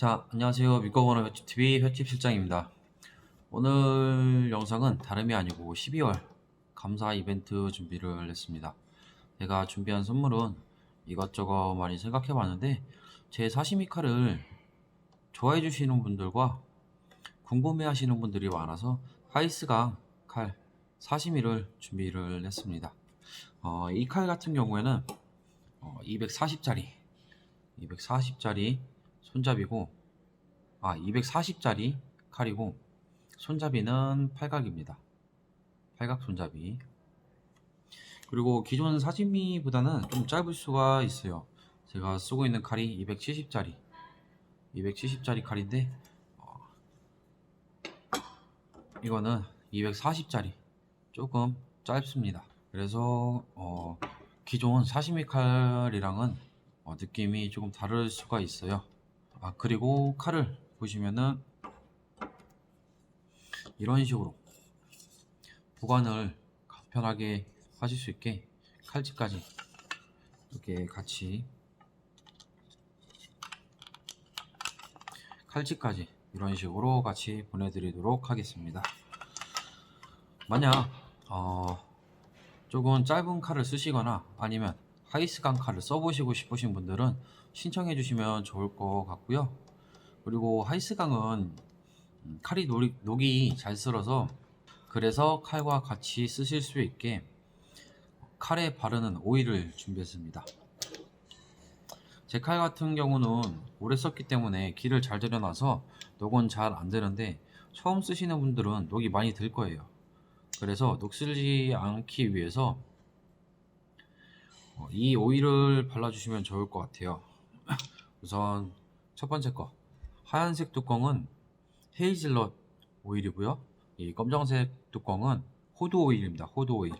자, 안녕하세요. 믿고보는 횟집TV 횟집 실장입니다. 오늘 영상은 다름이 아니고 12월 감사 이벤트 준비를 했습니다. 제가 준비한 선물은 이것저것 많이 생각해 봤는데 제 사시미 칼을 좋아해 주시는 분들과 궁금해 하시는 분들이 많아서 하이스강 칼 사시미를 준비를 했습니다. 어, 이 칼 같은 경우에는 240짜리 240짜리 손잡이고 아 240짜리 칼이고 손잡이는 팔각입니다. 팔각 손잡이. 그리고 기존 사시미보다는 좀 짧을 수가 있어요. 제가 쓰고 있는 칼이 270짜리 270짜리 칼인데 어, 이거는 240짜리 조금 짧습니다. 그래서 어, 기존 사시미 칼이랑은 어, 느낌이 조금 다를 수가 있어요. 아 그리고 칼을 보시면은 이런 식으로 보관을 편하게 하실 수 있게 칼집까지 이렇게 같이 칼집까지 이런 식으로 같이 보내드리도록 하겠습니다. 만약 어, 조금 짧은 칼을 쓰시거나 아니면 하이스강 칼을 써보시고 싶으신 분들은 신청해 주시면 좋을 것 같고요. 그리고 하이스강은 음, 칼이 녹이, 녹이 잘 쓸어서 그래서 칼과 같이 쓰실 수 있게 칼에 바르는 오일을 준비했습니다. 제 칼 같은 경우는 오래 썼기 때문에 길을 잘 들여놔서 녹은 잘 안 되는데 처음 쓰시는 분들은 녹이 많이 들 거예요. 그래서 녹슬지 않기 위해서 어, 이 오일을 발라주시면 좋을 것 같아요. 우선 첫 번째 거 하얀색 뚜껑은 헤이즐넛 오일이고요. 이 검정색 뚜껑은 호두 오일입니다. 호두 오일.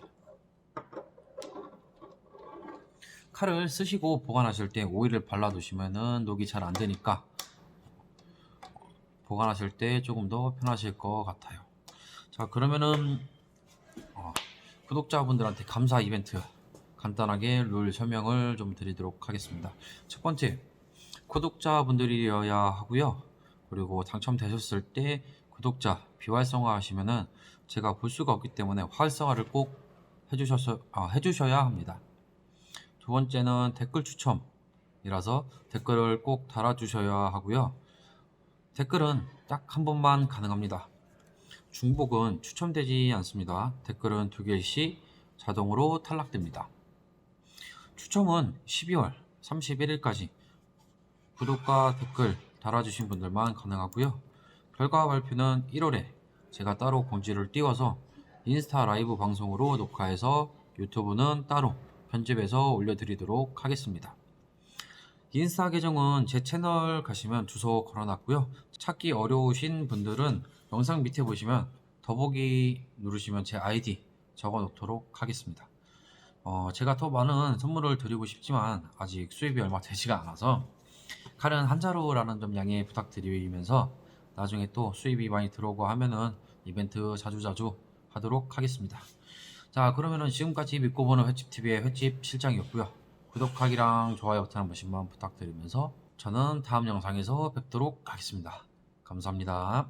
칼을 쓰시고 보관하실 때 오일을 발라두시면은 녹이 잘 안 되니까 보관하실 때 조금 더 편하실 것 같아요. 자 그러면은 어, 구독자분들한테 감사 이벤트 간단하게 룰 설명을 좀 드리도록 하겠습니다. 첫 번째 구독자분들이어야 하고요. 그리고 당첨되셨을 때 구독자 비활성화 하시면은 제가 볼 수가 없기 때문에 활성화를 꼭 해주셔서 아, 해주셔야 합니다. 두 번째는 댓글 추첨이라서 댓글을 꼭 달아주셔야 하고요. 댓글은 딱 한 번만 가능합니다. 중복은 추첨되지 않습니다. 댓글은 두 개씩 자동으로 탈락됩니다. 추첨은 12월 31일까지 구독과 댓글 달아주신 분들만 가능하고요. 결과 발표는 1월에 제가 따로 공지를 띄워서 인스타 라이브 방송으로 녹화해서 유튜브는 따로 편집해서 올려드리도록 하겠습니다. 인스타 계정은 제 채널 가시면 주소 걸어놨고요. 찾기 어려우신 분들은 영상 밑에 보시면 더보기 누르시면 제 아이디 적어 놓도록 하겠습니다. 어, 제가 더 많은 선물을 드리고 싶지만 아직 수입이 얼마 되지가 않아서 칼은 한 자루라는 점 양해 부탁드리면서 나중에 또 수입이 많이 들어오고 하면은 이벤트 자주자주 하도록 하겠습니다. 자 그러면은 지금까지 믿고 보는 횟집TV의 횟집 실장이었고요. 구독하기랑 좋아요 버튼 한 번씩만 부탁드리면서 저는 다음 영상에서 뵙도록 하겠습니다. 감사합니다.